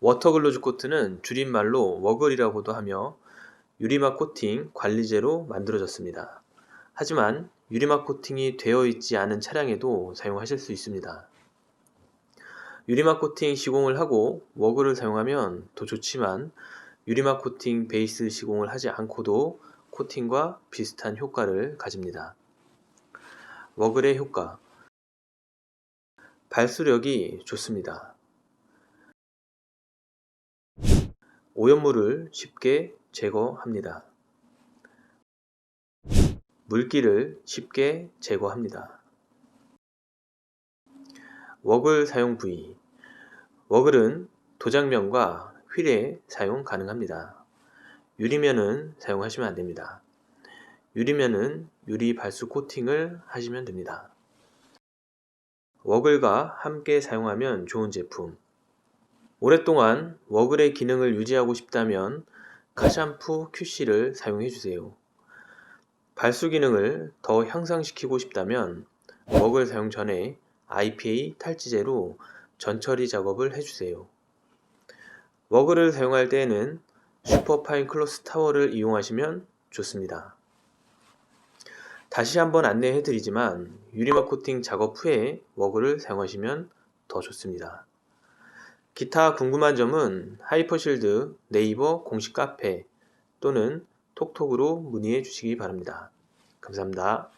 워터글로즈 코트는 줄임말로 워글이라고도 하며 유리막 코팅 관리제로 만들어졌습니다. 하지만 유리막 코팅이 되어 있지 않은 차량에도 사용하실 수 있습니다. 유리막 코팅 시공을 하고 워글을 사용하면 더 좋지만 유리막 코팅 베이스 시공을 하지 않고도 코팅과 비슷한 효과를 가집니다. 워글의 효과 발수력이 좋습니다. 오염물을 쉽게 제거합니다. 물기를 쉽게 제거합니다. 워글 사용 부위 워글은 도장면과 휠에 사용 가능합니다. 유리면은 사용하시면 안 됩니다. 유리면은 유리 발수 코팅을 하시면 됩니다. 워글과 함께 사용하면 좋은 제품. 오랫동안 워글의 기능을 유지하고 싶다면 카샴푸 QC를 사용해 주세요. 발수 기능을 더 향상시키고 싶다면 워글 사용 전에 IPA 탈지제로 전처리 작업을 해주세요. 워글을 사용할 때에는 슈퍼파인 클로스 타워를 이용하시면 좋습니다. 다시 한번 안내해 드리지만 유리막 코팅 작업 후에 워글을 사용하시면 더 좋습니다. 기타 궁금한 점은 하이퍼실드 네이버 공식 카페 또는 톡톡으로 문의해 주시기 바랍니다. 감사합니다.